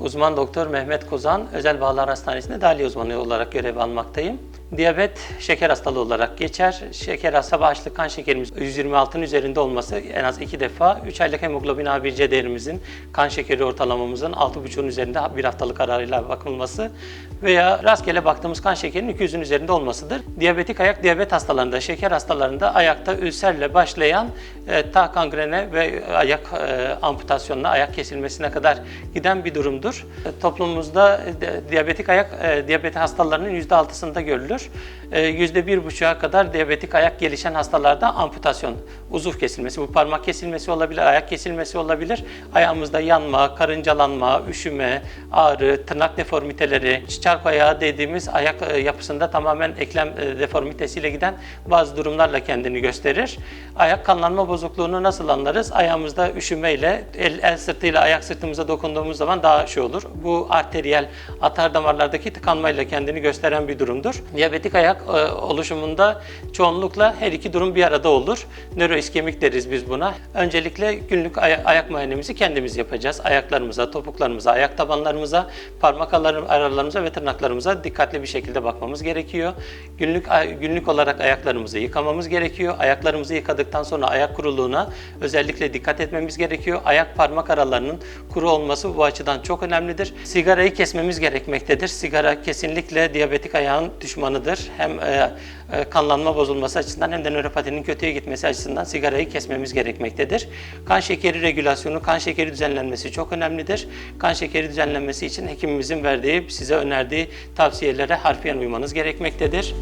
Uzman doktor Mehmet Kozan, Özel Bağlar Hastanesi'nde dahiliye uzmanı olarak görev almaktayım. Diyabet şeker hastalığı olarak geçer. Şeker hasta bağışıklık kan şekerimiz 126'ın üzerinde olması en az iki defa 3 aylık hemoglobin A1C değerimizin kan şekeri ortalamamızın 6,5'un üzerinde bir haftalık arayla bakılması veya rastgele baktığımız kan şekerinin 200'ün üzerinde olmasıdır. Diyabetik ayak diyabet hastalarında, şeker hastalarında ayakta ülserle başlayan e, ta kangrene ve ayak e, amputasyonuna, ayak kesilmesine kadar giden bir durumdur. E, toplumumuzda e, diyabetik ayak e, diyabet hastalarının %6'sında görülür. E, %1,5'a kadar diyabetik ayak gelişen hastalarda amputasyon, uzuv kesilmesi, bu parmak kesilmesi olabilir, ayak kesilmesi olabilir. Ayağımızda yanma, karıncalanma, üşüme, ağrı, tırnak deformiteleri, çarp ayağı dediğimiz ayak e, yapısında tamamen eklem e, deformitesiyle giden bazı durumlarla kendini gösterir. Ayak kanlanma bozukluğunu nasıl anlarız? Ayağımızda üşümeyle, el, el sırtıyla ayak sırtımıza dokunduğumuz zaman daha şey olur. Bu arteriyel atar damarlardaki tıkanmayla kendini gösteren bir durumdur. Diyabetik ayak e, oluşumunda çoğunlukla her iki durum bir arada olur. Nöroiskemik deriz biz buna. Öncelikle günlük aya- ayak muayenemizi kendimiz yapacağız. Ayaklarımıza, topuklarımıza, ayak tabanlarımıza, parmak aralarım- aralarımıza ve tırnaklarımıza dikkatli bir şekilde bakmamız gerekiyor. Günlük ay- günlük olarak ayaklarımızı yıkamamız gerekiyor. Ayaklarımızı yıkadıktan sonra ayak kuruluğuna özellikle dikkat etmemiz gerekiyor. Ayak parmak aralarının kuru olması bu açıdan çok önemlidir. Sigarayı kesmemiz gerekmektedir. Sigara kesinlikle diyabetik ayağın düşmanıdır. Hem e, e, kanlanma bozulması açısından hem de nöropatinin kötüye gitmesi açısından sigarayı kesmemiz gerekmektedir. Kan şekeri regülasyonu, kan şekeri düzenlenmesi çok önemlidir. Kan şekeri düzenlenmesi için hekimimizin verdiği, size önerdiği tavsiyelere harfiyen uymanız gerekmektedir.